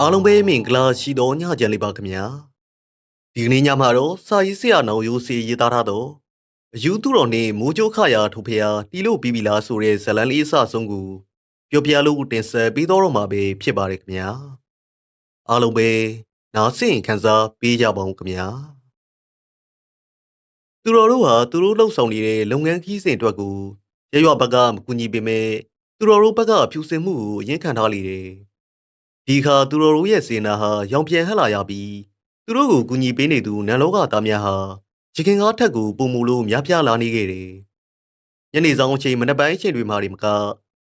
အားလုံးပဲမင်္ဂလာရှိတော်ညချမ်းလေးပါခင်ဗျာဒီကနေ့ညမှာတော့စာရေးဆရာနောင်ရိုးစီရေးသားထားတော့အယူသူတော်နဲ့မိုးကြိုးခရာထိုဖျားတီလို့ပြီးပြီလားဆိုတဲ့ဇတ်လန်းလေးအစဆုံးကိုပြောပြလို့တင်ဆက်ပြီးတော့မှာပဲဖြစ်ပါတယ်ခင်ဗျာအားလုံးပဲနားဆင်ခံစားပေးကြပါဦးခင်ဗျာသူတော်တို့ဟာသူတို့လှုပ်ဆောင်နေတဲ့လုပ်ငန်းခီးစဉ်အတွက်ကို ရရွဘက်ကမကူညီပေမဲ့သူတော်တို့ဘက်ကဖြူစင်မှုကိုအရင်ခံထားလေတယ်ဒီခါသူတော်တို့ရဲ့စေနာဟာရောင်ပြန်ဟက်လာရပြီးသူတို့ကိုကူညီပေးနေသူနန်လောကသားများဟာချခင်ကားထက်ကိုပုံမူလို့များပြားလာနေခဲ့တယ်ညနေဆောင်အချိန်မနက်ပိုင်းအချိန်တွေမှာဒီမက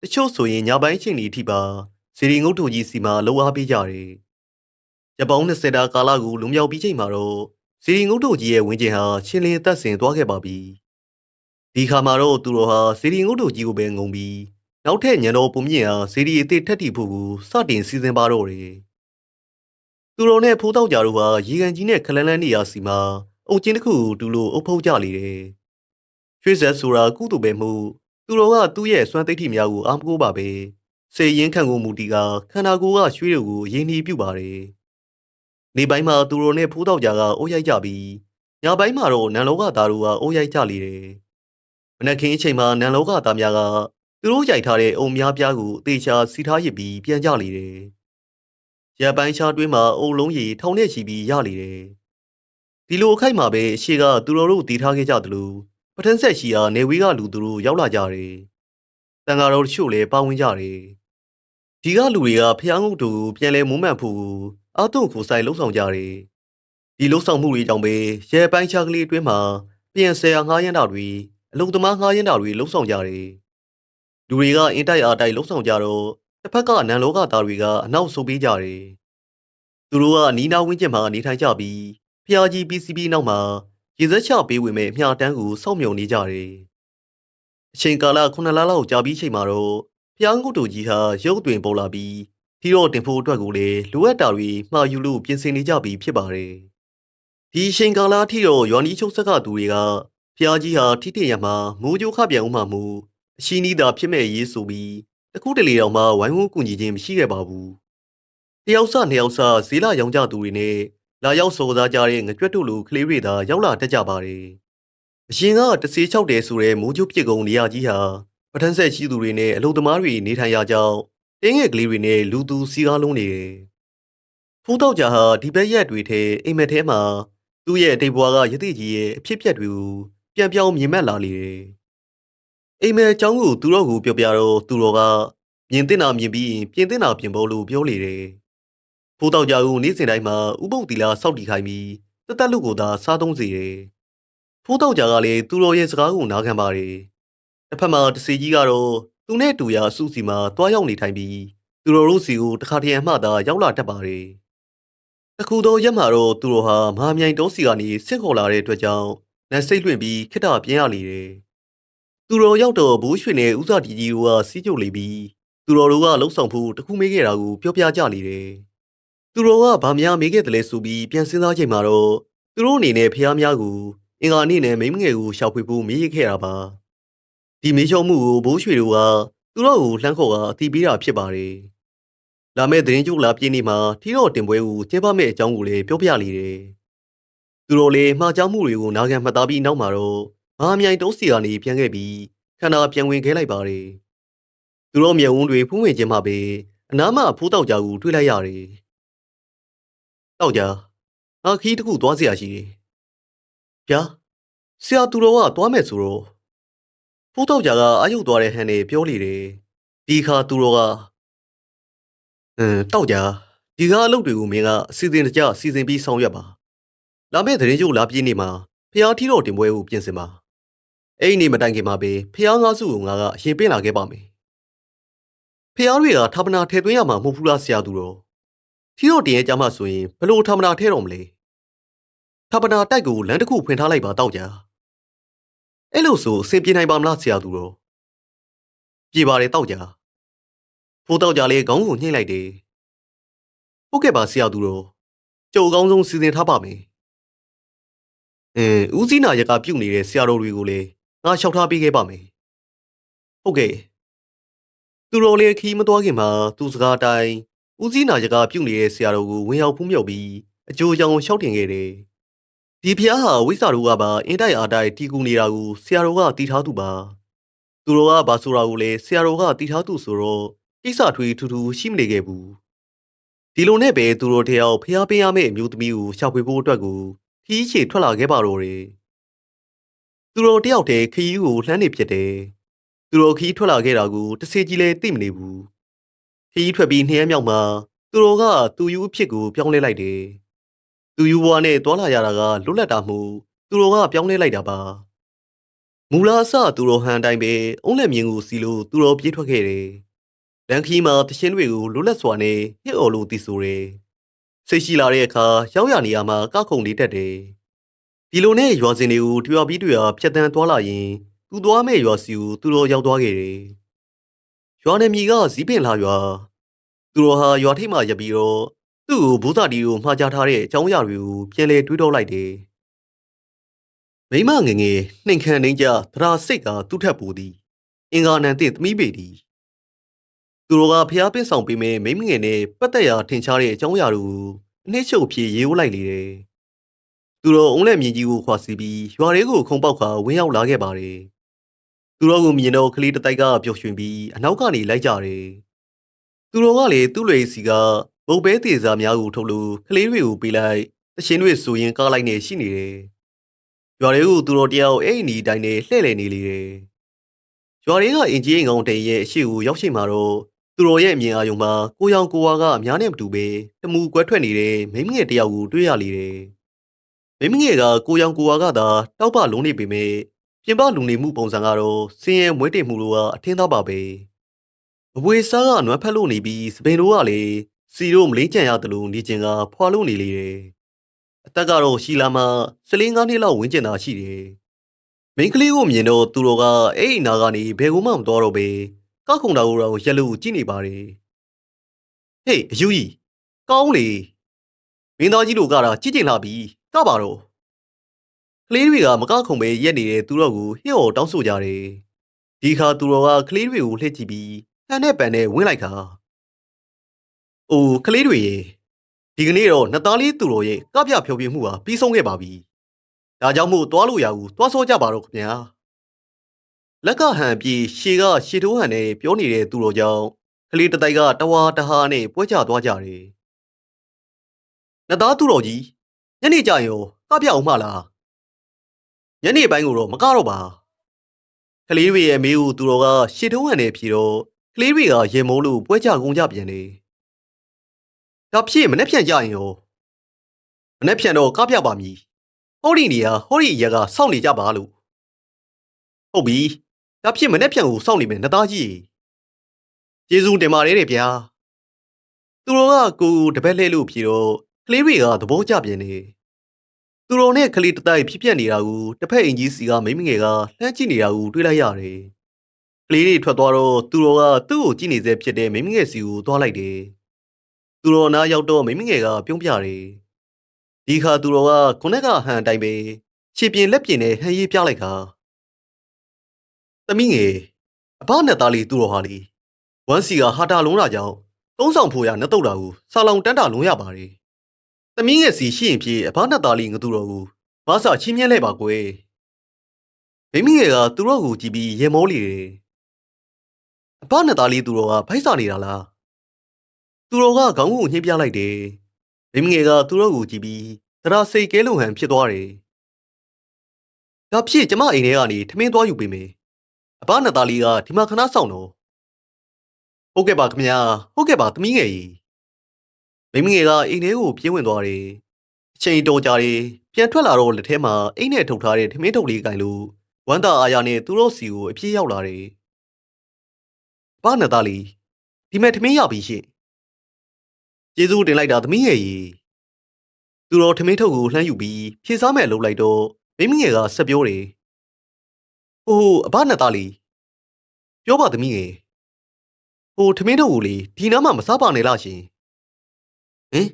တချို့ဆိုရင်ညပိုင်းအချိန်တွေအထိပါစီရီငုတ်တူကြီးစီမှာလှုပ်အားပေးကြတယ်ရပောင်း20တာကာလကိုလုံမြောက်ပြီးချိန်မှာတော့စီရီငုတ်တူကြီးရဲ့ဝင်းကျင်ဟာချင်းလင်းသက်ဆင်သွားခဲ့ပါပြီ ဒီခါမှာတော့သူတို့ဟာစီရီငုတ်တူကြီးကိုပဲငုံပြီးနောက်ထပ်ညံတော်ပုံမြင့်ဟာစီရီအသေးထက်တီဖို့ကိုစတင်စီစဉ်ပါတော့တယ်သူတော်နဲ့ဖိုးတောက်ကြတို့ဟာရေကန်ကြီးနဲ့ခလန်းလန်းနေရာစီမှာအုတ်ချင်းတစ်ခုကိုတူလို့အုပ်ဖုတ်ကြလေတယ်ရွှေဆက်ဆိုတာကုသိုလ်ပဲမှုသူတော်ကသူ့ရဲ့စွမ်းသိတိများကိုအားမကိုးပါပဲစေရင်ခံကိုမူတီကခန္ဓာကိုယ်ကရွှေတွေကိုရင်းနှီးပြုပါတယ်နေပိုင်းမှာသူတော်နဲ့ဖိုးတောက်ကြကအိုးရိုက်ကြပြီးညပိုင်းမှာတော့နန်လောကသားတို့ကအိုးရိုက်ကြလေတယ်မ နက်ခင်းအချိန်မှာနန်လောကသားများကသူတို့ရိုက်ထားတဲ့အုံများပြားကိုအသေးချာစီထားရစ်ပြီးပြန်ကြလေတယ်ရပိုင်းချားတွင်းမှာအုံလုံးရီထောင်နဲ့ချီပြီးရလေတယ်ဒီလိုအခိုက်မှာပဲအရှိကသူတော်တို့တည်ထားခဲ့ကြသလိုပထန်းဆက်ရှိရာနေဝေးကလူသူတို့ရောက်လာကြတယ်တန်ဃာတော်တချို့လည်းပါဝင်ကြတယ်ဒီကလူတွေကဖျားငုတ်တို့ပြန်လဲမုံမှန်ဖို့အာတုံခိုဆိုင်လှုပ်ဆောင်ကြတယ်ဒီလှုပ်ဆောင်မှုတွေကြောင့်ပဲရဲပိုင်းချားကလေးအတွင်းမှာပြန်ဆရာငှားရမ်းတာတွေ အလုံသမားငှားရမ်းတာတွေလှုပ်ဆောင်ကြတယ်လူတွေကအင်တိုက်အားတိုက်လှုပ်ဆောင်ကြတော့တစ်ဖက်ကနန်လောကသားတွေကအနောက်ဆုတ်ပေးကြတယ်သူတို့ကနီးနာဝင်းကျင်မှာနေထိုင်ကြပြီးဖျားကြီး PCB နောက်မှာရေစက်ချပေးဝင်မဲ့အမျှတန်းကိုစောင့်မြုံနေကြတယ်အချိန်ကာလ9လလောက်ကြာပြီးချိန်မှာတော့ဖျားငုတ်တူကြီးဟာရုပ်တွင်ပေါ်လာပြီးထီတော့တင်ဖို့အတွက်ကိုလည်းလိုအပ်တာတွေမှာယူလို့ပြင်ဆင်နေကြပြီဖြစ်ပါတယ်ဒီအချိန်ကာလထီတော့ရွာနီးချုပ်ဆက်ကသူတွေက ဖျားကြီးဟာထိထိရမှာမိုးကြိုးခပြန်ဦးမှမူအရှိနီးသာဖြစ်မဲ့ရေးဆိုပြီးတခုတလေတောင်မှဝိုင်းဝန်းကူညီခြင်းမရှိခဲ့ပါဘူးတယောက်စနှစ်ယောက်စဈေးလာရောင်းကြသူတွေနဲ့လာရောက်စော်စားကြတဲ့ငကြွက်တို့လူကလေးတွေသာရောက်လာတတ်ကြပါတယ်အရင်ကတစေးချောက်တယ်ဆိုတဲ့မိုးကျုပ်ပြစ်ကုံနေရာကြီးဟာပထန်းဆက်ရှိသူတွေနဲ့အလုံသမားတွေနေထိုင်ရကြောင်းတင်းငယ်ကလေးတွေနဲ့လူသူစီကားလုံးနေတယ်ဖိုးတော့ကြဟာဒီဘက်ရက်တွေထဲအိမ်မက်ထဲမှာသူ့ရဲ့တိတ်ဘွားကရတိကြီးရဲ့အဖြစ်ပြက်တွေကို ပြန်ပြောင်းမြင်မဲ့လာလေတယ်အိမ်မဲအကြောင်းကိုသူတို့ကိုပြောပြတော့သူတို့ကမြင်တင်တာမြင်ပြီးပြင်တင်တာပြင်ဖို့လို့ပြောလေတယ်။ဖိုးတောက်ကြဦးနေ့စဉ်တိုင်းမှာဥပုပ်တီလာစောက်တီခိုင်းပြီးတက်တက်လူကိုသာစားသုံးစေတယ်။ဖိုးတောက်ကြကလည်းသူတို့ရဲ့စကားကိုနားခံပါတယ်။တစ်ဖက်မှာတစီကြီးကတော့သူနဲ့တူရာစုစီမှာတွားရောက်နေထိုင်ပြီးသူတို့တို့စီကိုတခါတရံမှသာရောက်လာတတ်ပါတယ်။တခုသောရက်မှာတော့သူတို့ဟာမဟာမြိုင်တုံးစီကနေဆင့်ခေါ်လာတဲ့အတွက်ကြောင့် လက်စိတ်လွင့်ပြီးခိတ္တပြင်းရလေတယ်။သူတော်ရောက်တော့ဘိုးရွှေနဲ့ဥစားတီကြီးတို့ကစီးကြုတ်လေပြီးသူတော်တို့ကလှုပ်ဆောင်ဖို့တခုမေးခဲ့တာကိုပြောပြကြလေတယ်။သူတော်ကဗာများမေးခဲ့တယ်လဲဆိုပြီးပြန်စဉ်းစားချိန်မှာတော့သူတို့အနေနဲ့ဖះများကိုအင်္ဂါနေ့နဲ့မိမငယ်ကိုရှောက်ဖွေဖို့မေးခဲ့တာပါ။ဒီမေးချောမှုကိုဘိုးရွှေတို့ကသူတို့ကိုလှမ်းခေါ်ကအတီးပေးတာဖြစ်ပါတယ်။လာမယ့်သတင်းကြိုလာပြင်းနေမှာထီတော်တင်ပွဲကိုကျင်းပမယ့်အကြောင်းကိုလည်းပြောပြလေတယ်။ သူတို့လည်းမှားကြောင်းမှုတွေကိုနာခံမှတ်သားပြီးနောက်မှာတော့မဟာမြိုင်တုံးစီကနေပြန်ခဲ့ပြီးခန္ဓာပြန်ဝင်ခဲ့လိုက်ပါတယ်။သူတို့မျက်ဝန်းတွေဖုံးဝင်ခြင်းမှပဲအနားမှာဖိုးတောက်ကြကိုတွေ့လိုက်ရတယ်။တောက်ကြငါခီးတစ်ခုသွားเสียရှိတယ်။ဗျာဆရာသူတော်ကသွားမယ်ဆိုတော့ဖိုးတောက်ကြကအာရုပ်သွားတဲ့ဟန်နဲ့ပြောလေတယ်။ဒီခါသူတော်ကအင်းတောက်ကြဒီကားအလုပ်တွေကိုမင်းကအစီအစဉ်တကျစီစဉ်ပြီးဆောင်ရွက်ပါ။ လာမယ့်သတင်းကြိုလာပြင်းနေမှာဖျားထီတော်တင်ပွဲကိုပြင်ဆင်ပါ။အဲ့ဒီနေ့မတိုင်ခင်မှာပဲဖျားငါးစုကိုငါကအရင်ပင့်လာခဲ့ပါမယ်။ဖျားတွေကဌာပနာထဲသွင်းရမှာမဟုတ်ဘူးလားဆရာသူတော်။ထီတော်တင်ရဲ့ကြမှာဆိုရင်ဘလို့ဌာပနာထဲတော်မလဲ။ဌာပနာတိုက်ကိုလမ်းတစ်ခုဖွင့်ထားလိုက်ပါတောက်ကြ။အဲ့လိုဆိုအဆင်ပြေနိုင်ပါမလားဆရာသူတော်။ပြေပါတယ်တောက်ကြ။ဖိုးတောက်ကြလေးခေါင်းကိုညှိလိုက်တယ်။ဟုတ်ကဲ့ပါဆရာသူတော်။ကြုံအကောင်းဆုံးစီစဉ်ထားပါမယ်။ အင်းဦးစီးနာရကပြုတ်နေတဲ့ဆရာတော်တွေကိုလည်းငါလျှောက်ထားပေးခဲ့ပါမယ်။ဟုတ်ကဲ့သူတော်လည်းခီးမသွားခင်မှာသူစကားအတိုင်းဦးစီးနာရကပြုတ်နေတဲ့ဆရာတော်ကိုဝင်ရောက်ဖူးမြောက်ပြီးအကျိုးကြောင့်ရှောက်တင်ခဲ့တယ်။ဒီဖျားဟာဝိစာတို့ကပါအင်းတိုက်အားတိုက်တီကူနေတာကိုဆရာတော်ကတီထားသူပါ။သူတော်ကဘာဆိုတာကိုလည်းဆရာတော်ကတီထားသူဆိုတော့ကိစ္စထွေးထူးထူးရှိမနေခဲ့ဘူး။ဒီလိုနဲ့ပဲသူတော်တယောက်ဖျားပေးရမယ့်အမျိုးသမီးကိုရှာဖွေဖို့အတွက်ကို ခီးချေထွက်လာခဲ့ပါတော့တယ်။သူတော်တယောက်တည်းခီးကိုလှမ်းနေဖြစ်တယ်။သူတော်ခီးထွက်လာခဲ့တာကိုတစေကြီးလည်းသိမနေဘူး။ခရီးထွက်ပြီးနှစ်ရက်မြောက်မှာသူတော်ကသူယူအဖြစ်ကိုပြောင်းလဲလိုက်တယ်။သူယူဘွားနဲ့တွာလာရတာကလွတ်လပ်တာမှုသူတော်ကပြောင်းလဲလိုက်တာပါ။မူလာအစသူတော်ဟန်တိုင်းပဲအုံးလက်မြင်ကိုစီလို့သူတော်ပြေးထွက်ခဲ့တယ်။လန်ခီမှာတရှင်းတွေကိုလွတ်လပ်စွာနဲ့ဟစ်အော်လို့တီဆိုတယ်။ စိတ်ရှိလာတဲ့အခါရောက်ရနေရမှာကခုန်လေးတက်တယ်။ဒီလိုနဲ့ရွာစင်တွေကိုတွေ့ပြီးတွေ့ဖြတ်တန်းသွားလာရင်သူသွားမဲ့ရွာစီကိုသူတော်ရောက်သွားခဲ့တယ်။ရွာနယ်မြေကဇီးပင်လာရွာသူတော်ဟာရွာထိပ်မှရပ်ပြီးတော့သူ့ကိုဘိုးစာတီကိုမှားကြားထားတဲ့အကြောင်းအရာတွေကိုပြန်လဲတွေးတောလိုက်တယ်။မိမငယ်ငယ်နှိမ်ခံနှိမ်ကြသရာစိတ်ကသူ့ထက်ပိုသည်အင်္ဂါနန်တင့်သမီးပေသည် သူတော်ကဖျားပင်းဆောင်ပေးမဲ့မိမငယ်နဲ့ပတ်သက်ရာထင်ရှားတဲ့အကြောင်းအရာတွေကိုအနှစ်ချုပ်ဖြစ်ရေးဦးလိုက်လေတယ်။သူတော်အုံးလက်မြင်ကြီးကိုခွာစီပြီးရွာတွေကိုခုံပေါက်ခါဝင်းရောက်လာခဲ့ပါတယ်။သူတော်ကိုမြင်တော့ကလေးတစ်တိုက်ကပျော်ရွှင်ပြီးအနောက်ကနေလိုက်ကြတယ်။သူတော်ကလည်းသူ့လေစီကမုတ်ပဲတေစာများကိုထုတ်လို့ကလေးတွေကိုပေးလိုက်တရှင်တွေဆိုရင်ကားလိုက်နေရှိနေတယ်။ရွာတွေကိုသူတော်တယောက်အဲ့ဒီအတိုင်းနဲ့လှည့်လည်နေလေတယ်။ရွာတွေကအင်ကြီးအိမ်ကောင်တိန်ရဲ့အရှိကိုရောက်ရှိမှာတော့ သူတော်ရဲ့အမြင်အာရုံမှာကိုရောင်ကိုဝါကအများနဲ့မတူပဲတမူကွဲထွက်နေတဲ့မိန်းမငယ်တယောက်ကိုတွေ့ရလေတယ်။မိန်းမငယ်ကကိုရောင်ကိုဝါကသာတောက်ပလုံးနေပေမဲ့ပြင်ပလူနေမှုပုံစံကတော့စင်းရဲမွေးတိမ်မှုတို့ကအထင်းသားပါပဲ။အဝေးစားကနွမ်းဖက်လို့နေပြီးစပင်တို့ကလည်းစီတို့မလေးကြံရတယ်လို့နေကျင်ကဖွာလို့နေလေတယ်။အသက်ကတော့ရှီလာမှာ14ငါးနှစ်လောက်ဝန်းကျင်သာရှိတယ်။မိန်းကလေးကိုမြင်တော့သူတို့ကအဲ့ဒီနာကနေဘယ်ကူမှမတော်တော့ပဲ ကောက်ခုံတာကိုတော့ရက်လို့ကြည့်နေပါတယ်။ဟေးအယူကြီးကောင်းလေမင်းသားကြီးတို့ကတာကြည့်ကျင်လာပြီကပါတော့ကလေးတွေကမကခုံပဲရက်နေတဲ့သူတို့ကိုဟစ်အော်တောင်းဆိုကြတယ်။ဒီခါသူတော်ကကလေးတွေကိုလှည့်ကြည့်ပြီးဟန်နဲ့ပန်နဲ့ဝင်းလိုက်ခါ။အိုးကလေးတွေရေဒီကနေ့တော့နှစ်သားလေးသူတော်ရဲ့ကပြဖြောပြမှုဟာပြီးဆုံးခဲ့ပါပြီ။ဒါကြောင့်မို့သွားလို့ရဘူးသွားစောကြပါတော့ခင်ဗျာ။ လက်ကဟန်ပြီးရှေကရှေတိုးဟန်နဲ့ပြောနေတဲ့သူတော်ကြောင့်ကလေးတစ်တိုက်ကတဝါတဟာနဲ့ပွဲချသွားကြတယ်။နှစ်သားသူတော်ကြီးညနေကျရင်ရောကပြအောင်မလား။ညနေပိုင်းကိုတော့မကတော့ပါကလေးတွေရဲ့မေးဦးသူတော်ကရှေတုံးဟန်နေဖြီတော့ကလေးတွေကရေမိုးလို့ပွဲကြကုန်ကြပြန်တယ်ဒါဖြစ်မနှက်ဖြန်ကြရင်ရောမနှက်ဖြန်တော့ကားပြပါမည်ဟောဒီနေရာဟောဒီရကစောင့်နေကြပါလို့ဟုတ်ပြီ ဒါဖြစ်မနှက်ဖြန်ကိုစောင့်နေမယ်နှစ်သားကြီးကျေးဇူးတင်ပါတယ်တဲ့ဗျာသူတော်ကကိုကိုတပည့်လှဲလို့ဖြီတော့ကလေးတွေကသဘောကျပြန်တယ်သူတော်နဲ့ကလေးတစ်တိုက်ဖြစ်ပြက်နေတာကိုတစ်ဖက်အင်ကြီးစီကမိန်းမငယ်ကလှမ်းကြည့်နေတာကိုတွေ့လိုက်ရတယ်။ကလေးတွေထွက်သွားတော့သူတော်ကသူ့ကိုကြည့်နေစေဖြစ်တဲ့မိန်းမငယ်စီကိုသွားလိုက်တယ်။သူတော်နားရောက်တော့မိန်းမငယ်ကပြုံးပြတယ်။ဒီခါသူတော်ကခုနကဟန်အတိုင်းပဲခြေပြင်လက်ပြင်နဲ့ဟန်ရေးပြလိုက်ခါ။ သမီးငယ်အဘနဲ့သားလေးသူတော်ဟာလေဝမ်းစီကဟာတာလုံးတာကြောင့်သုံးဆောင်ဖို့ရနှတုတ်တာကိုဆာလောင်တန်းတာလုံးရပါတယ်။သမီးငယ်စီရှိရင်ဖြင့်အဘနှစ်သားလေးငသူတော်ကိုမဆာချင်းမြဲလဲပါကွယ်မိမိငယ်ကသူတို့ကိုကြည့်ပြီးရေမောလေတယ်အဘနှစ်သားလေးသူတော်ကဖိုက်စာနေတာလားသူတော်ကခေါင်းကိုညှိပြလိုက်တယ်မိမိငယ်ကသူတို့ကိုကြည့်ပြီးသရစိတ်ကဲလုံဟန်ဖြစ်သွားတယ်ဒါဖြစ်ကျမအိမ်ထဲကနေထမင်းသွားယူပေးမယ် အဘနှစ်သားလေးကဒီမှာခဏဆောင်တော့ဟုတ်ကဲ့ပါခင်ဗျာဟုတ်ကဲ့ပါသမီးငယ်ကြီးမိမငယ်ကအိမ်ထဲကိုပြေးဝင်သွားတယ်။အချိန်တော်ကြာတယ်ပြန်ထွက်လာတော့လက်ထဲမှာအိမ်နဲ့ထုတ်ထားတဲ့ထမင်းထုတ်လေးကင်လို့ဝမ်းသာအားရနဲ့သူတို့စီကိုအပြေးရောက်လာတယ်။ဘာနဲ့သားလေးဒီမဲ့ထမင်းရပြီရှင့်။ကျေးဇူးတင်လိုက်တာသမီးငယ်ကြီး။သူတော်ထမင်းထုတ်ကိုလှမ်းယူပြီးဖြေစားမဲ့လှုပ်လိုက်တော့မိမငယ်ကဆက်ပြောတယ်။ ဟိုအဘနဲ့သားလေးပြောပါသမီးငယ်။ဟိုထမင်းထုတ်ကိုလေဒီနားမှာမစားပါနဲ့လားရှင်။ဟင်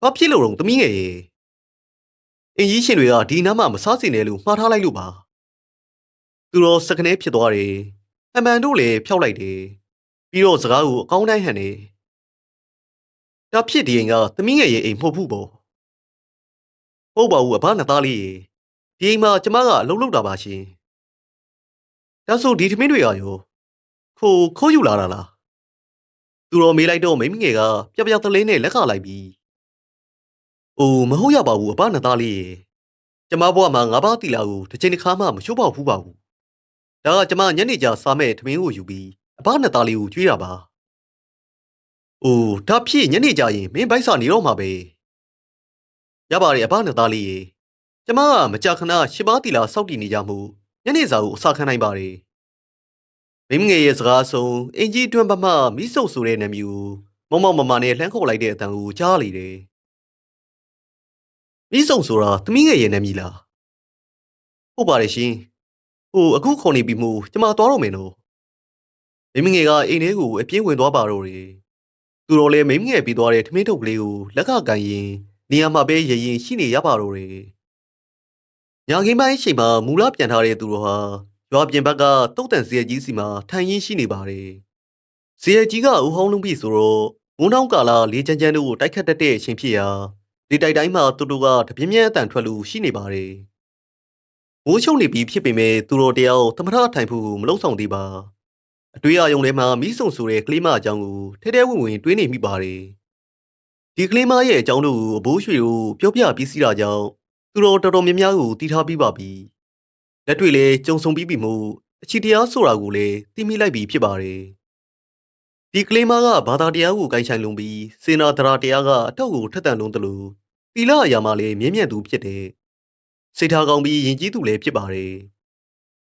ဘာဖြစ်လို့တော့သမီးငယ်ရေအင်ကြီးရှင်တွေကဒီနားမှာမစားစင်တယ်လို့မှားထားလိုက်လို့ပါသူတော်စကနေဖြစ်သွားတယ်အမှန်တို့လည်းဖျောက်လိုက်တယ်ပြီးတော့စကားကိုအကောင်းတိုင်းဟန်နေဒါဖြစ်ဒီအိမ်ကသမီးငယ်ရဲ့အိမ်မဟုတ်ဘူးပေါ့ဟုတ်ပါဘူးအဘနှစ်သားလေးရေဒီအိမ်မှာကျမကအလုပ်လုပ်တာပါရှင် ဒါဆိုဒီထမင်းတွေကရောခိုးခိုးယူလာတာလားသူတော်မေးလိုက်တော့မိမငယ်ကပြပြတလေးနဲ့လက်ကလိုက်ပြီးအိုးမဟုတ်ရပါဘူးအဘနှစ်သားလေးရေကျမဘွားမှာငါးပါးတီလာကိုတစ်ချိန်တစ်ခါမှမရှိုးပေါက်ဘူးပါဘူးဒါကကျမညနေကျစားမဲ့ထမင်းကိုယူပြီးအဘနှစ်သားလေးကိုကျွေးတာပါအိုးဒါဖြစ်ညနေကျရင်မင်းဘိုက်စာနေတော့မှာပဲရပါတယ်အဘနှစ်သားလေးရေကျမကမကြာခဏရှစ်ပါးတီလာစောက်တည်နေကြမှု ညနေစာကိုအစာခံနိုင်ပါတယ်မိမငယ်ရဲ့စကားဆုံးအင်ကြီးတွန်းပမှမိဆုပ်ဆိုတဲ့နာမည်ကိုမမမမနဲ့လှမ်းခေါ်လိုက်တဲ့အတန်ကိုကြားလေတယ်မိဆုပ်ဆိုတာသမီးငယ်ရဲ့နာမည်လားဟုတ်ပါတယ်ရှင်ဟိုအခုခေါ်နေပြီမို့ကျမသွားတော့မယ်နော်မိမငယ်ကအိမ်ထဲကိုအပြင်းဝင်သွားပါတော့တယ်သူတော်လည်းမိမငယ်ပြီးသွားတဲ့ထမင်းထုတ်ကလေးကိုလက်ကကန်ရင်နေရာမှာပဲရရင်ရှိနေရပါတော့တယ် ညာခင်းပိုင်းချိန်မှာမူလပြန်ထားတဲ့သူတော်ဟာရွာပြင်ဘက်ကတုတ်တန်ဇေယျကြီးစီမှာထိုင်ရင်းရှိနေပါတယ်ဇေယျကြီးကအူဟောင်းလုံးပြီဆိုတော့မုန်းတောင်းကာလာလေးချမ်းချမ်းတို့ကိုတိုက်ခတ်တတ်တဲ့အချိန်ဖြစ်ရာဒီတိုက်တိုင်းမှာတူတူကတပြင်းပြင်းအတန်ထွက်လို့ရှိနေပါတယ်မိုးချုံနေပြီးဖြစ်ပေမဲ့သူတော်တယောက်သမထထိုင်ဖို့မလုံဆောင်သေးပါအတွေ့အကြုံထဲမှာမိဆုံဆိုတဲ့ကလေးမအကြောင်းကိုထဲထဲဝင်ဝင်တွေးနေမိပါတယ်ဒီကလေးမရဲ့အကြောင်းတို့ကိုအဘိုးရွှေတို့ပြောပြပြီးစီးတာကြောင့် သူတော်တော်တော်များများကိုတီးထားပြီးပါပြီလက်တွေလည်းကြုံဆုံပြီးပြီမို့အချီတရားဆိုတာကိုလည်းသိမိလိုက်ပြီဖြစ်ပါတယ်ဒီကလေးမကဘာသာတရားကိုကိုင်ဆိုင်လုံးပြီးစေနာဒရာတရားကအထောက်ကိုထက်တန်လုံးတလို့တီလာအရာမှလည်းမြင်းမြတ်သူဖြစ်တယ်စိတ်ထားကောင်းပြီးယဉ်ကျေးသူလည်းဖြစ်ပါတယ်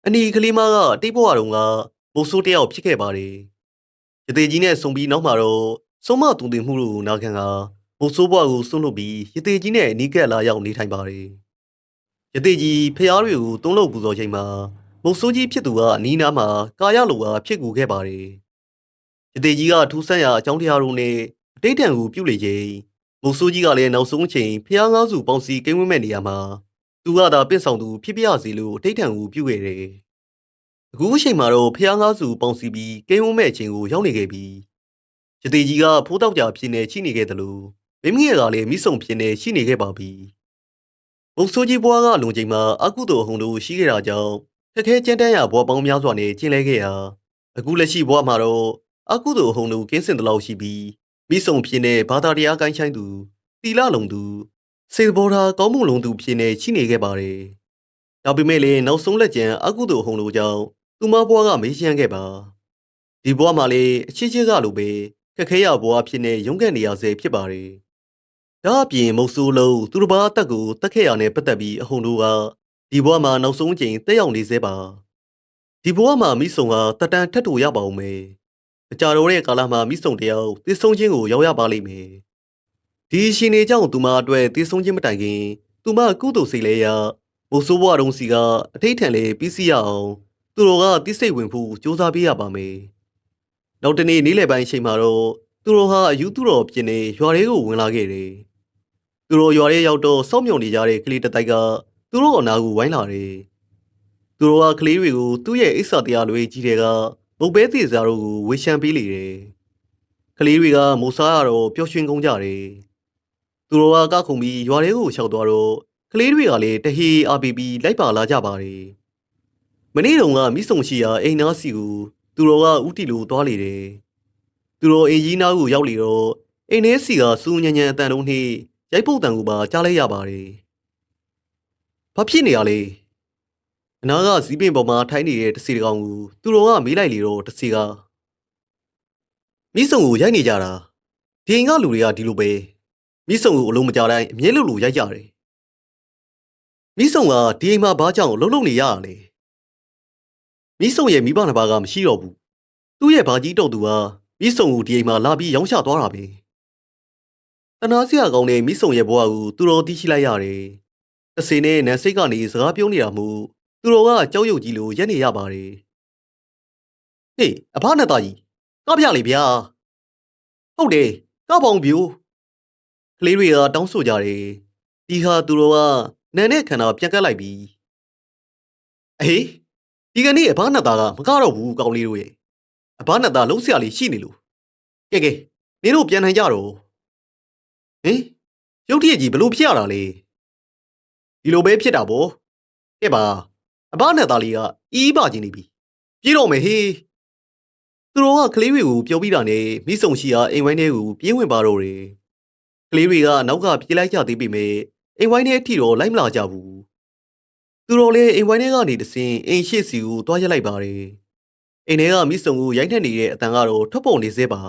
အနီကလေးမကတိတ်ဘဝတုန်းကမုတ်ဆိုးတယောက်ဖြစ်ခဲ့ပါတယ်ရသေးကြီးနဲ့ဆုံပြီးနောက်မှာတော့ဆုံးမတုံတင်မှုတို့ကိုနာခံက မုတ်ဆိုးဘဝကိုဆွန့်လွတ်ပြီးရသေးကြီးနဲ့အနီးကပ်လာရောက်နေထိုင်ပါတယ်ရသေးကြီးဖျားတွေကိုတုံးလို့ပူဇော်ချိန်မှာမုတ်ဆိုးကြီးဖြစ်သူကအနီးနားမှာကာယလိုကဖြစ်ကူခဲ့ပါတယ်ရသေးကြီးကထူးဆန်းရာအကြောင်းတရားတို့နဲ့အတိတ်တန်ကိုပြုတ်လေချိန်မုတ်ဆိုးကြီးကလည်းနောက်ဆုံးအချိန်ဖျားငါးစုပေါင်းစီကိန်းဝင်းမဲ့နေရာမှာသူကသာပင့်ဆောင်သူဖြစ်ပြရစီလို့အတိတ်တန်ကိုပြုတ်ခဲ့တယ်အခုအချိန်မှာတော့ဖျားငါးစုပေါင်းစီပြီးကိန်းဝင်းမဲ့အချိန်ကိုရောက်နေခဲ့ပြီရသေးကြီးကဖိုးတောက်ကြဖြစ်နေချိနေခဲ့တယ်လို့ မိမိရဲ့ကလည်းမိဆုံဖြစ်နေရှိနေခဲ့ပါပြီမုတ်ဆိုးကြီးဘွားကလုံချိန်မှာအကုသိုလ်အဟုန်တို့ရှိခဲ့တာကြောင့်ခက်ခဲကြမ်းတမ်းရာဘွားပေါင်းများစွာနဲ့ကျင်းလဲခဲ့ရာအခုလက်ရှိဘွားမှာတော့အကုသိုလ်အဟုန်တို့ကင်းစင်တလောက်ရှိပြီးမိဆုံဖြစ်နေဘာသာတရားကိုင်းချိုင်းသူတီလာလုံသူစေဘောဓာကောင်းမှုလုံသူဖြစ်နေရှိနေခဲ့ပါတယ်ဒါပေမဲ့လည်းနောက်ဆုံးလက်ကျန်အကုသိုလ်အဟုန်တို့ကြောင့်သူမဘွားကမေးရှမ်းခဲ့ပါဒီဘွားမှာလည်းအချစ်ချစ်ကလိုပဲခက်ခဲရဘွားဖြစ်နေရုန်းကန်နေရဆဲဖြစ်ပါတယ် ဒါအပြင်မုတ်ဆိုးလုံးသူတစ်ပါးအသက်ကိုတက်ခဲ့ရနဲ့ပတ်သက်ပြီးအဟုန်တို့ကဒီဘဝမှာနောက်ဆုံးအချိန်တက်ရောက်နေသေးပါဒီဘဝမှာမိဆုံဟာတတန်ထက်တူရပါအောင်မယ်အကြတော်တဲ့ကာလမှာမိဆုံတယောက်တည်ဆုံးခြင်းကိုရောက်ရပါလိမ့်မယ်ဒီရှင်နေကြောင့်သူမအတွက်တည်ဆုံးခြင်းမတိုင်ခင်သူမကုသိုလ်စိတ်လဲရမုတ်ဆိုးဘဝတုံးစီကအထိတ်ထန်လေးပြီးစီရအောင်သူတော်ကတိစိတ်ဝင်ဖို့စူးစမ်းပေးရပါမယ်နောက်တနေ့နေ့လယ်ပိုင်းအချိန်မှာတော့ သူတော်ဟာအယူသူတော်ပြင်းနေရွာလေးကိုဝင်လာခဲ့တယ်သူတို့ရွာရဲရောက်တော့စောင့်မြုံနေကြတဲ့ကလေးတစ်တိုက်ကသူတို့အနာကိုဝိုင်းလာတယ်။သူတို့ကကလေးတွေကိုသူ့ရဲ့အိဆာတရားတွေကြီးတဲ့ကမုတ်ပဲသေးစားတို့ကိုဝေရှမ်းပေးလေတယ်။ကလေးတွေကမိုးစားရတော့ပျော်ရွှင်ကုန်ကြတယ်။သူတို့ကကခုန်ပြီးရွာထဲကိုလျှောက်သွားတော့ကလေးတွေကလည်းတဟီအားပေးပြီးလိုက်ပါလာကြပါတယ်။မနေ့တုန်းကမိဆုံရှိရာအိမ်နာစီကိုသူတို့ကဥတီလိုသွားလေတယ်။ သူတို့အင်ကြီးနာကိုရောက်လေတော့အိမ်ထဲစီကစူးညံ့ညံ့အတန်တုံးနှိရိုက်ပုတ်တန်ကိုပါကြားလိုက်ရပါတယ်။ဘာဖြစ်နေရလဲ။အနာကဇီးပင်ပေါ်မှာထိုင်းနေတဲ့တစီတကောင်ကိုသူတော်ကမေးလိုက်လေတော့တစီကမိဆုံကိုရိုက်နေကြတာဒီအိမ်ကလူတွေကဒီလိုပဲမိဆုံကိုအလုံးမကြတိုင်းအမြဲလို့လို့ရိုက်ကြတယ်။မိဆုံကဒီအိမ်မှာဘာကြောင့်လှုပ်လှုပ်နေရတာလဲ။မိဆုံရဲ့မိဘနှစ်ပါးကမရှိတော့ဘူး။သူ့ရဲ့ဘာကြီးတော့သူက မိဆုံကိုဒီအိမ်မှာလာပြီးရောင်းချသွားတာပဲ။တနာစရာကောင်းတဲ့မိဆုံရဲ့ဘဝကိုသူတော်သိရှိလိုက်ရတယ်။အစင်းနဲ့နန်းစိတ်ကနေစကားပြောနေတာမို့သူတော်ကကြောက်ရွံ့ကြီးလိုရက်နေရပါတယ်။ဟေးအဖနဲ့သားကြီးကပြလေဗျာ။ဟုတ်တယ်ကပောင်ပြိုကလေးတွေကတောင်းဆိုကြတယ်။ဒီဟာသူတော်ကနန်းနဲ့ခန္ဓာပြန်ကတ်လိုက်ပြီ။အေးဒီကနေ့အဖနဲ့သားကမကတော့ဘူးကောင်းလေးတို့ရဲ့ အဘနဲ့သားလုံးဆရာလေးရှိနေလို့ကဲကဲနင်တို့ပြန်နိုင်ကြတော့ဟင်ရုတ်တရက်ကြီးဘလို့ဖြစ်ရတာလဲဒီလိုပဲဖြစ်တာဗောကဲပါအဘနဲ့သားလေးကအီးပါချင်းနေပြီပြေးတော့မယ်ဟေးသူတို့ကကလေးတွေကိုပြောပြီးတာနဲ့မိဆုံရှိရာအိမ်ဝိုင်းထဲကိုပြေးဝင်ပါတော့တယ်ကလေးတွေကနောက်ကပြေးလိုက်ကြသေးပေမဲ့အိမ်ဝိုင်းထဲအထိတော့လိုက်မလာကြဘူးသူတို့လည်းအိမ်ဝိုင်းထဲကနေတဆင်အိမ်ရှိစီကိုတွားရက်လိုက်ပါတယ် အိမ်ထဲကမိဆုံကိုရိုက်နှက်နေတဲ့အတန်ကတော့ထွက်ပေါ်နေသေးပါ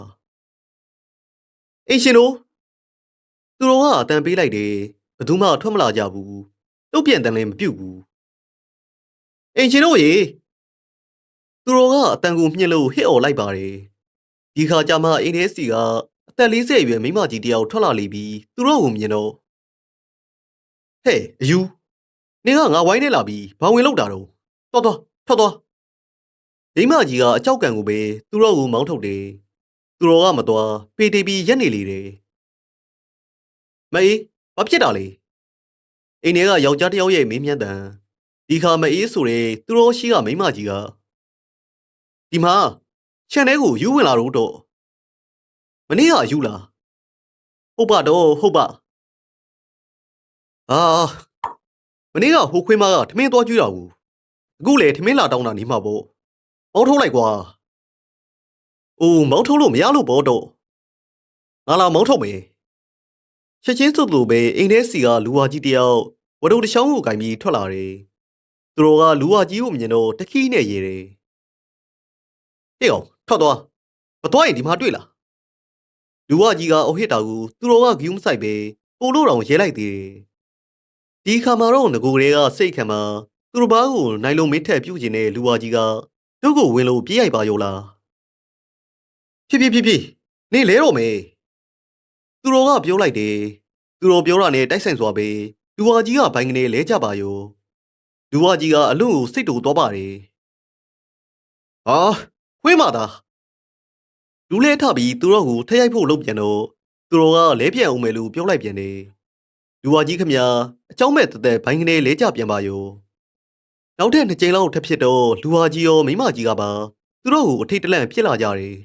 အိမ်ရှင်တို့သူတို့ကအတန်ပေးလိုက်တယ်ဘယ်သူမှထွက်မလာကြဘူးတုတ်ပြန်တန်လည်းမပြုတ်ဘူးအိမ်ရှင်တို့ရေသူတို့ကအတန်ကိုမြှင့်လို့ဟစ်អော်လိုက်ပါတယ်ဒီခါကျမှအိမ်ထဲစီကအသက်40အရွယ်မိန်းမကြီးတယောက်ထွက်လာလိပြီးသူတို့ကိုမြင်တော့ဟဲ့အယူနင်ကငါဝိုင်းနေလာပြီးဘာဝင်လောက်တာတော့တော်တော်ထွက်သွား မိန်းမကြီးကအကြောက်ကံကိုပဲသူတို့ကိုမောင်းထုတ်တယ်သူတို့ကမသွားပေတီပီရက်နေလေတယ်မေးဘာဖြစ်တာလဲအိမ်ထဲကယောက်ျားတစ်ယောက်ရဲ့မင်းမြန်းတန်ဒီခါမအေးဆိုတဲ့သူတို့ရှိကမိန်းမကြီးကဒီမှာခြံထဲကိုယူဝင်လာတော့တော့မနေ့ကယူလာဟုတ်ပါတော့ဟုတ်ပါအာမနေ့ကဟိုခွေးမကထမင်းသွားကျွေးတာဘူးအခုလေထမင်းလာတောင်းတာနေမှာပေါ့ မောင်းထုတ်လိုက်ကွာအိုးမောင်းထုတ်လို့မရလို့ပေါ့တော့ငါလာမောင်းထုတ်မယ်ချက်ချင်းစွတ်လို့ပဲအိမ်ထဲစီကလူဝါကြီးတယောက်ဝဒုတ်တစ်ချောင်းကိုကင်ပြီးထွက်လာတယ်သူတို့ကလူဝါကြီးကိုမြင်တော့တခီးနဲ့ရေတယ်ဟေ့အောင်ထွက်သွားမသွားရင်ဒီမှာတွေ့လားလူဝါကြီးကအဟစ်တာကိုသူတို့ကဂယူးမဆိုင်ပဲပို့လို့တောင်ရဲလိုက်သေးတယ်ဒီခါမှာတော့ငကိုတွေကစိတ်ခံမှာသူတို့ဘာကိုနိုင်လုံးမင်းထက်ပြုတ်ကျင်တဲ့လူဝါကြီးက သူ့ကိုဝင်လို့ပြေးရိုက်ပါရောလားဖြစ်ဖြစ်ဖြစ်ဖြစ်နေလဲတော့မယ်သူတို့ကပြောလိုက်တယ်သူတို့ပြောတာနဲ့တိုက်ဆိုင်စွာပဲလူဝါကြီးကဘိုင်းကနေလဲကြပါရောလူဝါကြီးကအလွန်ကိုစိတ်တူသွားပါတယ်ဟာခွေးမသားလူလဲထပြီးသူတို့ကိုထက်ရိုက်ဖို့လုပ်ပြန်တော့သူတို့ကလဲပြန်အောင်မယ်လို့ပြောလိုက်ပြန်တယ်လူဝါကြီးခမညာအเจ้าမဲ့တသက်ဘိုင်းကနေလဲကြပြန်ပါရော နောက်ထပ်နှစ်ကြိမ်လောက်ထပ်ဖြစ်တော့လူဝါကြီးရောမိမကြီးကပါသူတို့ကိုအထိတ်တလန့်ဖြစ်လာကြတယ်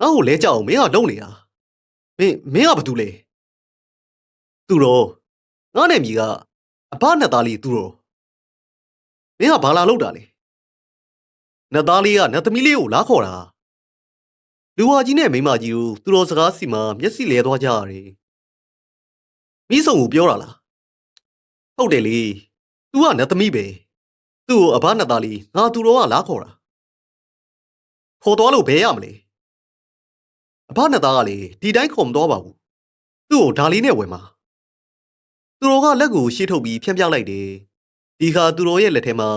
ငါ့ကိုလဲကြအောင်မင်းကလုံးနေတာမင်းမင်းကဘာတူလဲသူတော့ငါနဲ့မြီကအဘနှစ်သားလေးသူတော့မင်းကဘာလာလောက်တာလဲနှစ်သားလေးကနှစ်သမီးလေးကိုလာခေါ်တာလူဝါကြီးနဲ့မိမကြီးကိုသူတော်စကားစီမှာမျက်စိလဲသွားကြရတယ်မိဆုံကိုပြောတာလားဟုတ်တယ်လေ तू ကနှစ်သမီးပဲ သူ့ကိုအဘနှစ်သားလေးငါသူတော်ကလာခေါ်တာခေါ်သွားလို့ဘယ်ရမလဲအဘနှစ်သားကလေဒီတိုင်းခေါ်မသွားပါဘူးသူ့ကိုဒါလေးနဲ့ဝင်ပါသူတော်ကလက်ကိုရှေ့ထုတ်ပြီးဖြန့်ပြလိုက်တယ်ဒီခါသူတော်ရဲ့လက်ထဲမှာ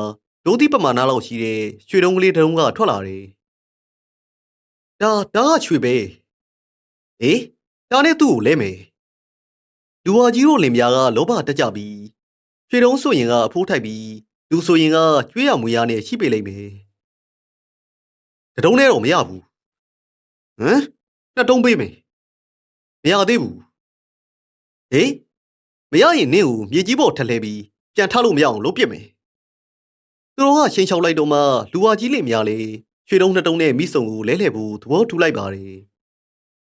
ဒုံးသီးပမာဏလောက်ရှိတဲ့ရွှေတုံးကလေးတုံးကထွက်လာတယ်ဒါဒါကရွှေပဲဟေးဒါနဲ့သူ့ကိုလဲမယ်လူဝါကြီးတို့လင်ပြားကလောဘတက်ကြပြီး ရွှေတုံးဆိုရင်ကအဖိုးထိုက်ပြီးလူဆိုရင်ကကျွေးရမွေရနဲ့ရှိပေလိမ့်မယ်တတုံးနဲ့တော့မရဘူးဟမ်နှစ်တုံးပေးမယ်မရသေးဘူးဟေးမရရင်နင့်ကိုမြေကြီးပေါ်ထက်လဲပြီးပြန်ထလို့မရအောင်လုပ်ပစ်မယ်သူတို့ကရှင်ချောက်လိုက်တော့မှလူဝါကြီးလင်များလေရွှေတုံးနှစ်တုံးနဲ့မိဆုံကိုလဲလှယ်ဖို့သဘောတူလိုက်ပါတယ်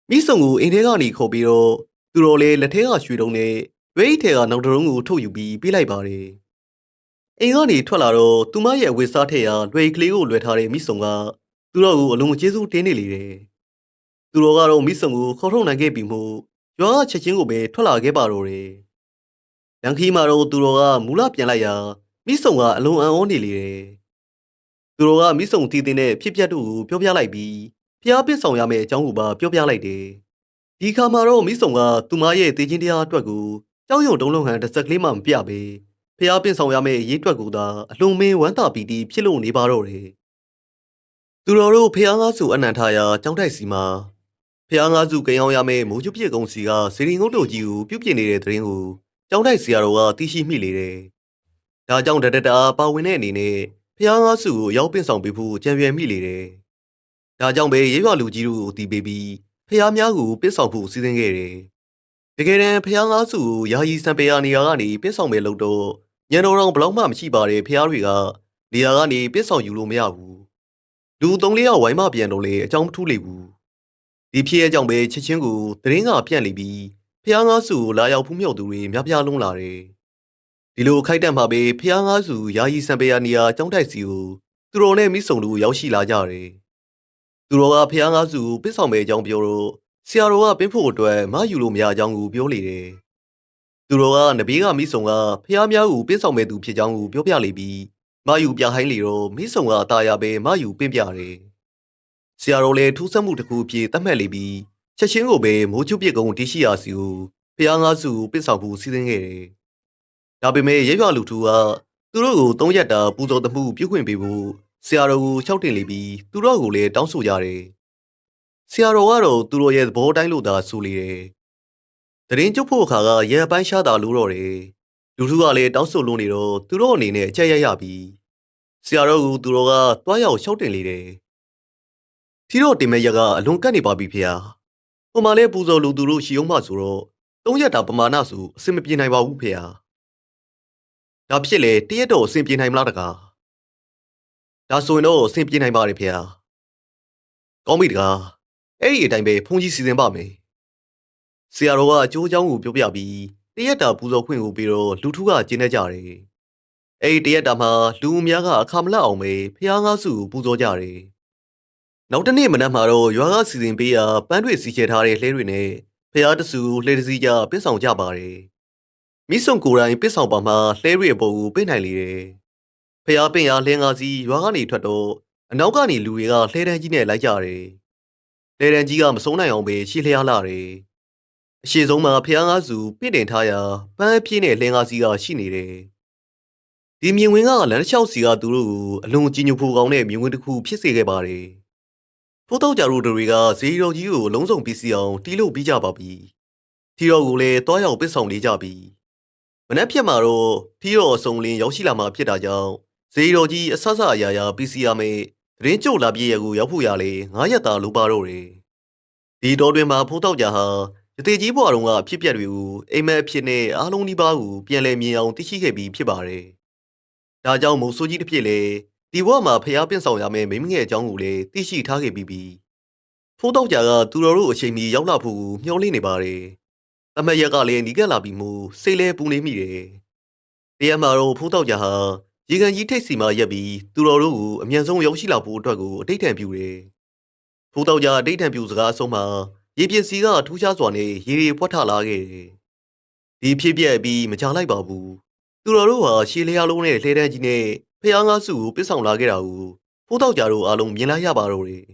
မိဆုံကိုအိမ်ထဲကနေခေါ်ပြီးတော့သူတို့လည်းလက်ထဲကရွှေတုံးနဲ့ ဝိတ်ထဲကနောက်တုံးကိုထုတ်ယူပြီးပြေးလိုက်ပါတယ်အိမ်ကနေထွက်လာတော့သူမရဲ့အဝတ်စားထက်ရာလွယ်ကလေးကိုလွယ်ထားတဲ့မိဆုံကသူတို့ကိုအလုံးကျေးဇူးတင်းနေလေတယ်သူတို့ကတော့မိဆုံကိုခေါ်ထုတ်နိုင်ခဲ့ပြီမို့ရွာကချက်ချင်းကိုပဲထွက်လာခဲ့ပါတော့တယ်လန်ခီမှာတော့သူတို့ကမူလပြန်လိုက်ရာမိဆုံကအလုံးအံ့ဩနေလေတယ်သူတို့ကမိဆုံတည်တဲ့နဲ့ဖြစ်ပျက်တို့ကိုပြောပြလိုက်ပြီးဖျားပစ်ဆောင်ရမယ့်အကြောင်းကိုပါပြောပြလိုက်တယ်ဒီခါမှာတော့မိဆုံကသူမရဲ့တေချင်းတရားအတွက်ကို ကြောက်ရွံ့တုံးလုံးဟန်တစ်စက်ကလေးမှမပြပဲဖျားပစ်ဆောင်ရမယ့်အရေးအတွက်ကိုသာအလုံးမင်းဝမ်းသာပီတီဖြစ်လို့နေပါတော့တယ်သူတော်တို့ဖျားငါးစုအနံထားရာကြောင်းတိုက်စီမှာဖျားငါးစုကိန်းအောင်ရမယ့်မိုးကျွပြည့်ကုန်းစီကစီရင်ငုတ်တို့ကြီးကိုပြုတ်ပြင်းနေတဲ့တဲ့ရင်ကိုကြောင်းတိုက်စီရတော်ကသိရှိမိလေတယ်ဒါကြောင့်တတတာပါဝင်တဲ့အနေနဲ့ဖျားငါးစုကိုရောက်ပင့်ဆောင်ပေးဖို့ကြံရွယ်မိလေတယ်ဒါကြောင့်ပဲရေရွာလူကြီးတို့ကိုတီးပေးပြီးဖျားများကိုပင့်ဆောင်ဖို့စီစဉ်ခဲ့တယ် တကယ်တမ်းဖျားငါးစုကိုယာယီစံပေယာနေရာကနေပင့်ဆောင်မယ်လို့တော့ညံတော်တော်ဘလောက်မှမရှိပါတဲ့ဖျားတွေကနေရာကနေပင့်ဆောင်ယူလို့မရဘူးလူသုံးလေးယောက်ဝိုင်းမပြန်တော့လေအကြောင်းမထူးလေဘူးဒီဖြစ်ရဲ့ကြောင့်ပဲချက်ချင်းကိုသတင်းကပြန့်လေပြီးဖျားငါးစုကိုလာရောက်ဖူးမြော်သူတွေများပြားလုံးလာတယ်ဒီလိုခိုက်တက်မှာပဲဖျားငါးစုယာယီစံပေယာနီယာကျောင်းတိုက်စီကိုသူတော်နဲ့မိဆုံလူရောက်ရှိလာကြတယ်သူတော်ကဖျားငါးစုကိုပစ်ဆောင်မဲ့အကြောင်းပြောတော့ ဆရာတော်ကပင်းဖို့အတွက်မယူလို့မရအကြောင်းကိုပြောလေတယ်သူတော်ကနဘေးကမိဆုံကဖျားများကိုပင်းဆောင်မဲ့သူဖြစ်ကြောင်းကိုပြောပြလေပြီးမယူပြဟိုင်းလေတော့မိဆုံကအตาရပဲမယူပင့်ပြတယ်။ဆရာတော်လည်းထူးဆန်းမှုတစ်ခုအဖြစ်သတ်မှတ်လေပြီးချက်ချင်းကိုပဲမိုးချုပ်ပြစ်ကုန်းတရှိရာစီကိုဖျားငါးစုကိုပင့်ဆောင်ဖို့စီစဉ်ခဲ့တယ်။ဒါပေမဲ့ရရွလူထူကသူတို့ကိုသုံးရက်တာပူဇော်သမှုပြုခွင့်ပေးဖို့ဆရာတော်ကို၆တင်လေပြီးသူတို့ကိုလည်းတောင်းဆိုကြတယ်။ ဆရာတော်ကတော့သူတို့ရဲ့သဘောတိုင်းလို့သာဆိုလေတယ်။တရင်ကျုပ်ဖို့အခါကရဲပိုင်းရှားတာလို့တော့တယ်။လူထုကလည်းတောင်းဆိုလို့နေတော့သူတို့အနေနဲ့အကြက်ရရပြီးဆရာတော်ကသူတော်ကတွားရောက်ရှောက်တင်လေတယ်။ထီတော့တင်မဲ့ရက်ကအလွန်ကတ်နေပါပြီဖေဟာ။ဟိုမှာလဲပူဇော်လူသူတို့ရှီအောင်မှဆိုတော့သုံးရက်တာပမာဏဆိုအဆင်မပြေနိုင်ပါဘူးဖေဟာ။ဒါဖြစ်လေတရက်တော့အဆင်ပြေနိုင်မလားတကား။ဒါဆိုရင်တော့အဆင်ပြေနိုင်ပါတယ်ဖေဟာ။ကောင်းပြီတကား။ အဲ့ဒီအတိုင်းပဲဖုန်ကြီးစီစဉ်ပါမယ်။ဆရာတော်ကအကျိုးအကြောင်းကိုပြောပြပြီးတရက်တာပူဇော်ခွင့်ကိုပြီးတော့လူထုကကျင်းနေကြတယ်။အဲ့ဒီတရက်တာမှာလူအများကအခါမလတ်အောင်ပဲဖျားငါးစုကိုပူဇော်ကြတယ်။နောက်တစ်နေ့မနက်မှာတော့ရွာကစီစဉ်ပေးရာပန်းတွေစီချဲထားတဲ့လှဲတွေနဲ့ဖျားတဆူလှဲတစည်းကြပစ်ဆောင်ကြပါတယ်။မိဆုံကိုယ်တိုင်ပစ်ဆောင်ပါမှာလှဲတွေအပေါ်ကိုပင့်နိုင်လေတယ်။ဖျားပင့်ရာလှဲငါးစီးရွာကနေထွက်တော့အနောက်ကနေလူတွေကလှဲတန်းကြီးနဲ့လိုက်ကြတယ်။ လှဲတန်းကြီးကမဆုံးနိုင်အောင်ပဲရှေ့လျားလာတယ်။အရှိဆုံးမှာဖျားငါးစုပင့်တင်ထားရာပန်းအပြည့်နဲ့လှဲငါးစီးကရှိနေတယ်။ဒီမြင်ဝင်ကလမ်းတစ်လျှောက်စီကသူတို့ကိုအလွန်ကြီးညိုဖို့ကောင်းတဲ့မြင်ဝင်တစ်ခုဖြစ်စေခဲ့ပါတယ်။ဖိုးတော့ကြတို့တွေကဇေယီတော်ကြီးကိုလုံးစုံပြီးစီအောင်တီးလို့ပြီးကြပါပြီ။ထီတော်ကိုလည်းတွားရောက်ပစ်ဆောင်လေးကြပြီ။မနက်ဖြန်မှာတော့ထီတော်အစုံလင်းရောက်ရှိလာမှဖြစ်တာကြောင့်ဇေယီတော်ကြီးအဆဆအရာရာပြီးစီရမယ်။ သတင်းကြိုလာပြည့်ရကိုရောက်ဖို့ရလေငါးရက်သားလိုပါတော့တယ်။ဒီတော်တွင်မှာဖိုးတော့ကြဟာရသေးကြီးဘွားတော်ကအဖြစ်ပြက်တွေကိုအိမ်မက်အဖြစ်နဲ့အားလုံးဒီပါးကိုပြန်လည်မြင်အောင်သိရှိခဲ့ပြီးဖြစ်ပါတယ်။ဒါကြောင့်မုံဆိုးကြီးတစ်ဖြစ်လေဒီဘဝမှာဖျားပင့်ဆောင်ရမယ့်မိမငယ်အကြောင်းကိုလည်းသိရှိထားခဲ့ပြီးပြီ။ဖိုးတော့ကြကသူတော်တို့အချိန်မီရောက်လာဖို့ကိုမျှော်လင့်နေပါတယ်။အမတ်ရက်ကလည်းနီးကပ်လာပြီးမှစိတ်လဲပူနေမိတယ်။တရားမှာတော့ဖိုးတော့ကြဟာ ရေကန်ကြီးထိတ်စီမှာရက်ပြီးသူတော်တို့ကိုအမြန်ဆုံးရောက်ရှိလာဖို့အတွက်ကိုအတိတ်ထံပြူတယ်။ဖိုးတော့ကြအတိတ်ထံပြူစကားအဆုံးမှာရေပြင်စီကထူးခြားစွာနဲ့ရေတွေပွက်ထလာခဲ့တယ်။ဒီဖြစ်ပြက်ပြီးမချလိုက်ပါဘူး။သူတော်တို့ဟာရှေးလျားလုံးနဲ့လှဲတန်းကြီးနဲ့ဖျားငါးစုကိုပစ်ဆောင်လာခဲ့တာကိုဖိုးတော့ကြတို့အားလုံးမြင်လိုက်ရပါတော့တယ်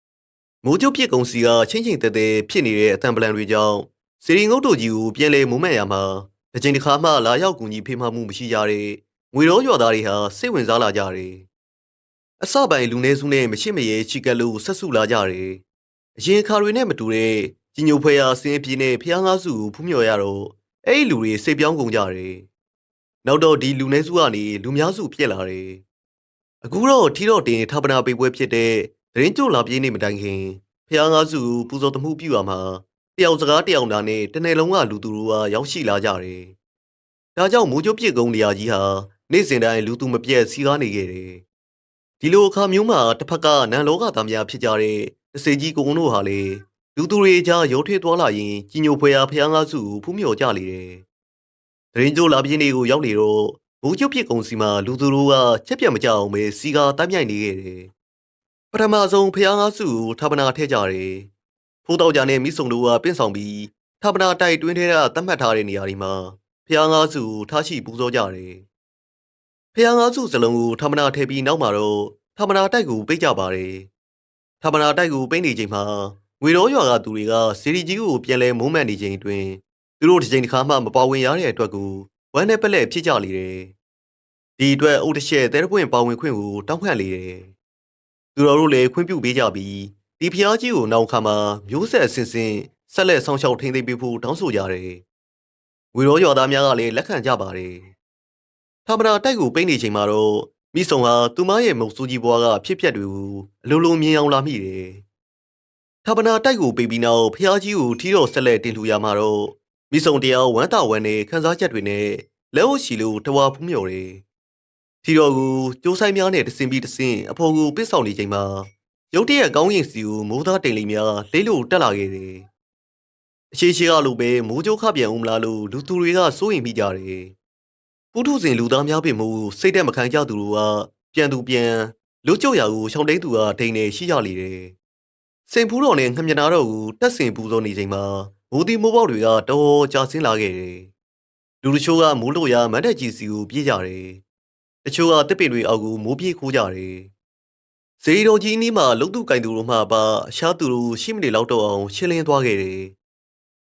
။မိုးကျုပ်ပြစ်ကုံစီကချင်းချင်းတဲတဲဖြစ်နေတဲ့အတံပလန်တွေကြောင့်စီရီငုတ်တို့ကြီးကိုပြန်လဲမုံမဲ့ရမှာတစ်ချိန်တစ်ခါမှလာရောက်ကူညီဖေးမှမှုမရှိကြတဲ့ ငွေရောရွာသားတွေဟာစိတ်ဝင်စားလာကြတယ်။အစပိုင်းလူနေစုနဲ့မရှိမရေချီကက်လို့ဆက်စုလာကြတယ်။အရင်ခါတွေနဲ့မတူတဲ့ကြီးညိုဖွဲရာဆင်းပြေးနဲ့ဖျားငါးစုကိုဖူးမြော်ရတော့အဲ့ဒီလူတွေစိတ်ပြောင်းကုန်ကြတယ်။နောက်တော့ဒီလူနေစုကနေလူများစုပြက်လာတယ်။အခုတော့ထီတော့တင်ထာပနာပေးပွဲဖြစ်တဲ့သတင်းကြိုလာပြေးနေမတိုင်ခင်ဖျားငါးစုကိုပူဇော်သမှုပြုရမှာတယောက်စကားတယောက်နာနဲ့တနေ့လုံးကလူသူတို့ကရောက်ရှိလာကြတယ်။ဒါကြောင့်မိုးကြိုးပြစ်ကုန်းနေရာကြီးဟာ နေ့စဉ်တိုင်းလူသူမပြတ်စီကားနေခဲ့တယ်။ဒီလိုအခါမျိုးမှာတစ်ဖက်ကနန်လောကသားများဖြစ်ကြတဲ့တစေကြီးကုန်းတို့ဟာလေလူသူတွေကြားရုံထွေးသွားလာရင်ကြီးညိုဖွယ်အားဖျားငါးစုကိုဖူးမြော်ကြလေတယ်။ဒရင်ကျိုလာပြင်းတွေကိုရောက်နေတော့မိုးကြိုးပြစ်ကုန်းစီမှာလူသူတို့ကချက်ပြတ်မကြအောင်ပဲစီကားတမ်းမြိုက်နေခဲ့တယ်။ပထမဆုံးဖျားငါးစုကိုထာပနာထည့်ကြတယ်။ဖိုးတောက်ကြနဲ့မိဆုံတို့ကပင့်ဆောင်ပြီးထာပနာတိုက်တွင်းထဲကတတ်မှတ်ထားတဲ့နေရာဒီမှာဖျားငါးစုကိုထားရှိပူဇော်ကြတယ်။ ဖျားငါးစုစလုံးကိုထာပနာထည့်ပြီးနောက်မှာတော့ထာပနာတိုက်ကိုပိတ်ကြပါတယ်။ထာပနာတိုက်ကိုပိတ်နေချိန်မှာငွေတော်ရွာကသူတွေကစီရီကြီးကိုပြန်လဲမုံမှန်နေချိန်တွင်သူတို့တစ်ချိန်တစ်ခါမှမပါဝင်ရတဲ့အတွက်ကိုဝမ်းနဲ့ပက်လက်ဖြစ်ကြလေတယ်။ဒီအတွက်အုတ်တရှက်တဲတပွင့်ပါဝင်ခွင့်ကိုတောင်းခံလေတယ်။သူတော်တို့လည်းခွင့်ပြုပေးကြပြီးဒီဖျားကြီးကိုနောက်ခါမှာမျိုးဆက်ဆင်ဆင်ဆက်လက်ဆောင်ရှောက်ထိန်းသိမ်းပေးဖို့တောင်းဆိုကြတယ်။ငွေတော်ရွာသားများကလည်းလက်ခံကြပါတယ်။ ထာပနာတိုက်ကိုပိတ်နေချိန်မှာတော့မိဆုံဟာသူမရဲ့မုတ်ဆူကြီးဘွားကဖြစ်ပျက်တွေကိုအလိုလိုမြင်အောင်လာမိတယ်။ထာပနာတိုက်ကိုပိတ်ပြီးနောက်ဖျားကြီးကိုထီတော်ဆက်လက်တင်လှူရမှာတော့မိဆုံတရားဝမ်းတာဝမ်းနဲ့ခန်းစားချက်တွေနဲ့လက်ဝတ်ရှိလို့တဝါဖူးမြော်တယ်ထီတော်ကိုကျိုးဆိုင်များနဲ့တစင်ပြီးတစင်အဖော်ကိုပစ်ဆောင်နေချိန်မှာရုတ်တရက်ကောင်းရင်စီကိုမိုးသားတိမ်လေးများလိမ့်လို့တက်လာခဲ့တယ်။အရှိရှိကလိုပဲမိုးကြိုးခပြန်ဦးမလားလို့လူသူတွေကစိုးရိမ်မိကြတယ်။ ပုထုဇဉ်လူသားများပင်မို့စိတ်တက်မခံကြသူတို့ကပြန်သူပြန်လူကြုတ်ရာကိုရှောင်းတိန်သူကဒိန်နေရှိကြလေတယ်။စိန်ဖူးတော်နဲ့ငှက်မြနာတော်ကိုတက်ဆင်ပူဇော်နေချိန်မှာမိုးတီမိုးပေါက်တွေကတော်ကြာဆင်းလာခဲ့တယ်။လူတချို့ကမိုးလို့ရမတ်တက်ကြီးစီကိုပြေးကြတယ်။တချို့ကတစ်ပင်တွေအောက်ကိုမိုးပြေးခိုးကြတယ်။ဇေဒီတော်ကြီးအနီးမှာလုံသူကင်သူတို့မှပါအရှားသူတို့ရှိမနေလောက်တော့အောင်ရှင်းလင်းသွားခဲ့တယ်။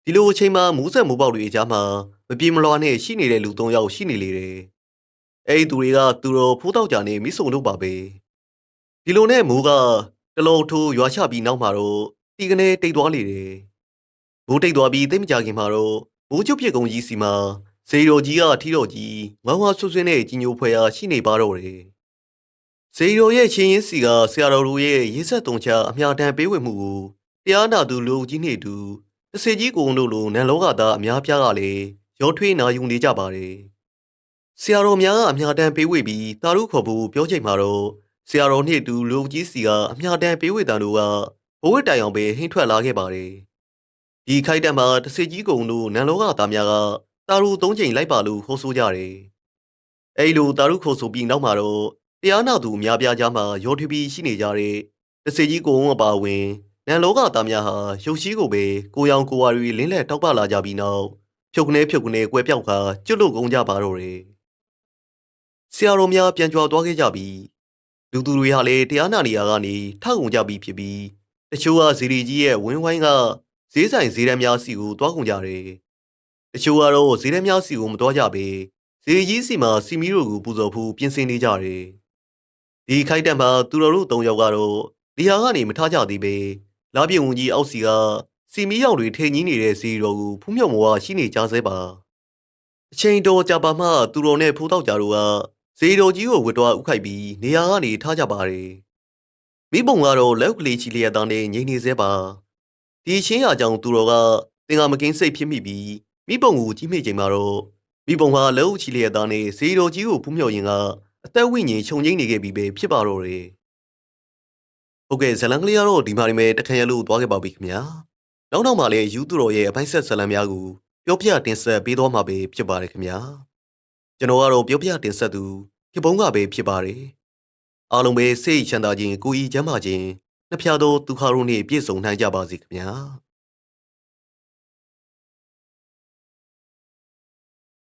ဒီလိုအချိန်မှာမိုးဆက်မိုးပေါက်တွေအကြားမှာမပြေမလွာနဲ့ရှိနေတဲ့လူ၃ယောက်ရှိနေလေတယ်။အဲဒီသူတွေကသူတော်ဖိုးတောက်ကြနေမိဆုံတို့ပါပဲ။ဒီလိုနဲ့မိုးကတလုံးထိုးရွာချပြီးနောက်မှာတော့တီကနေတိတ်သွားလေတယ်။မိုးတိတ်သွားပြီးတိတ်မကြခင်မှာတော့မိုးချုပ်ပြစ်ကုံကြီးစီမှာဇေရိုကြီးကထီတော်ကြီးဝမ်းဝါဆွဆွင်းတဲ့ကြီးညိုဖွယ်ရာရှိနေပါတော့တယ်။ဇေရိုရဲ့ချင်းရင်စီကဆရာတော်တို့ရဲ့ရေးဆက်တုံချအမြတမ်းပေးဝေမှုကိုတရားနာသူလူကြီးနေတူ တစေကြီးကိုတို့လိုနန်လောကသားအများပြားကလည်းရောထွေးနာယူနေကြပါတယ်။ဆရာတော်များကအမြတမ်းပေးဝေပြီးတာရုခေါ်ဖို့ပြောချိန်မှာတော့ဆရာတော်နှင့်တူလူကြီးစီကအမြတမ်းပေးဝေတန်တို့ကဘဝတိုင်အောင်ပဲဟင်းထွက်လာခဲ့ပါတယ်။ဒီခိုက်တက်မှာတစေကြီးကုံတို့နန်လောကသားများကတာရုသုံးချိန်လိုက်ပါလို့ခေါ်ဆိုကြတယ်။အဲဒီလိုတာရုခေါ်ဆိုပြီးနောက်မှာတော့တရားနာသူအများပြားကြားမှာရောထွေးပြီးရှိနေကြတဲ့တစေကြီးကုံအပါအဝင် နန်လောကသားများဟာရုပ်ရှိကိုပဲကိုရောင်ကိုဝါရီလင်းလက်တောက်ပလာကြပြီးနောက်ဖြုတ်ကနေဖြုတ်ကနေကွဲပြောက်ခါကျွတ်လို့ကုန်ကြပါတော့တယ်။ဆရာတော်များပြန်ကြွားသွားခဲ့ကြပြီးလူသူတွေဟာလည်းတရားနာနေရာကနေထကုန်ကြပြီးဖြစ်ပြီးတချို့ကဇီရီကြီးရဲ့ဝင်းဝိုင်းကဈေးဆိုင်ဈေးတန်းများစီကိုတွားကုန်ကြတယ်။တချို့ကတော့ဈေးထဲများစီကိုမတော်ကြပဲဈေးကြီးစီမှာစီမီတို့ကိုပူဇော်ဖို့ပြင်ဆင်နေကြတယ်။ဒီခိုက်တက်မှာသူတော်တို့၃ယောက်ကတော့ဒီဟာကနေမထားကြသေးပဲ လာပြေဝင်ကြီးအောက်စီကစီမီရောက်တွေထိန်ကြီးနေတဲ့ဈေးတော်ကိုဖူးမြော်မော်ကရှိနေကြဆဲပါ။အချိန်တော်ကြာပါမှသူတော်နဲ့ဖိုးတောက်ကြတို့ကဈေးတော်ကြီးကိုဝတ်တော်ဥခိုက်ပြီးနေရာကနေထားကြပါတယ်။မိဘုံကတော့လက်ကလေးချီလျက်သားနဲ့ငိမ့်နေသေးပါ။ဒီချင်းရကြောင်သူတော်ကတင်ကမကင်းစိတ်ဖြစ်မိပြီးမိဘုံကိုကြီးမိချိန်မှာတော့မိဘုံဟာလက်အုပ်ချီလျက်သားနဲ့ဇေတော်ကြီးကိုဖူးမြော်ရင်ကအသက်ဝိညာဉ်ခြုံငိမ့်နေခဲ့ပြီးပဲဖြစ်ပါတော့တယ်။ ဟုတ်ကဲ့ဇလန်ကလေးကတော့ဒီမှာနေမဲ့တခန့်ရလို့သွားခဲ့ပါပြီခင်ဗျာ။နောက်နောက်မှာလည်းယူသူတော်ရဲ့အပိုင်းဆက်ဇလန်များကိုပြောပြတင်ဆက်ပေးသွားမှာပဲဖြစ်ပါတယ်ခင်ဗျာ။ကျွန်တော်ကတော့ပြောပြတင်ဆက်သူခေပုံးကပဲဖြစ်ပါတယ်။အားလုံးပဲစိတ်ချမ်းသာခြင်းကိုယ်ဤချမ်းသာခြင်းနှစ်ဖြာသောဒုက္ခတို့နှင့်ပြည့်စုံနိုင်ကြပါစေခင်ဗျာ။